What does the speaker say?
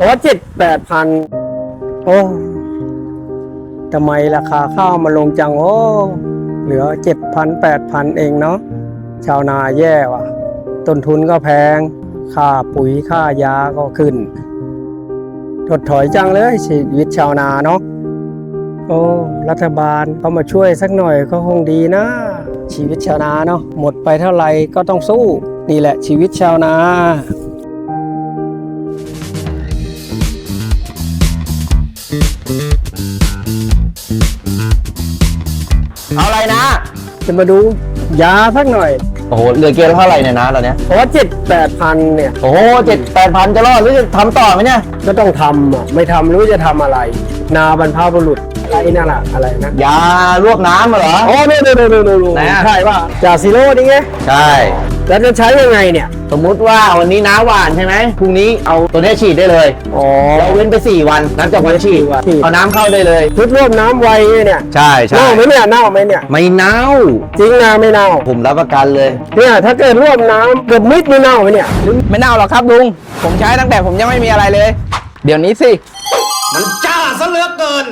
พราะว่าเจ็ดแปดพันโอ้ทำไมราคาข้าวมาลงจังโอ้เหลือเจ็ดพันแปดพันเองเนาะชาวนาแย่ว่ะ ต้นทุนก็แพง ค่าปุ๋ยค่ายาก็ขึ้น ถดถอยจังเลยชีวิตชาวนาเนาะโอ้รัฐบาลเข้ามาช่วยสักหน่อยก็คงดีนะ ชีวิตชาวนาเนาะหมดไปเท่าไหร่ก็ต้องสู้ นี่แหละชีวิตชาวนา เอาอะไรนะ จะมาดูยาสักหน่อย โอ้โหเหลือเกณฑ์เท่าไหร่เนี่ยนะตอนเนี้ยเพราะว่าเจ็ดแปดพันเนี่ย โอ้โหเจ็ดแปดพันจะรอดหรือจะทำต่อไหมเนี่ย ก็ต้องทำอะไม่ทำรู้จะทำอะไร นาบรรพบุรุษอะไรนั่นแหละอะไรนะยารวบน้ำเหรออ๋อนี่นี่นี่นี่นี่ไหนอะ ใช่ป่ะจาซิโร่นี่ไง ใช่ แล้วจะใช้ยังไงเนี่ย สมมุติว่าวันนี้น้าหวานใช่ไหมพรุ่งนี้เอาตัวเนี้ยฉีดได้เลยอ๋อเราเว้นไป 4 วันนับจากวันฉีดฉีดเอาน้ำเข้าได้เลยชุดร่วมน้ำไวเนี่ยใช่ใช่เน่าไหมเนี่ยเน่าไหมเนี่ย ไม่เน่า จริงนะไม่เน่า ผมรับประกันเลยเนี่ยถ้าเกิดร่วมน้ำเกือบมิดไม่เน่าไหมเนี่ยไม่เน่าหรอกครับลุง ผมใช้ตั้งแต่ผมยังไม่มีอะไรเลย เดี๋ยวนี้สิ มันจ้าซะเหลือเกิน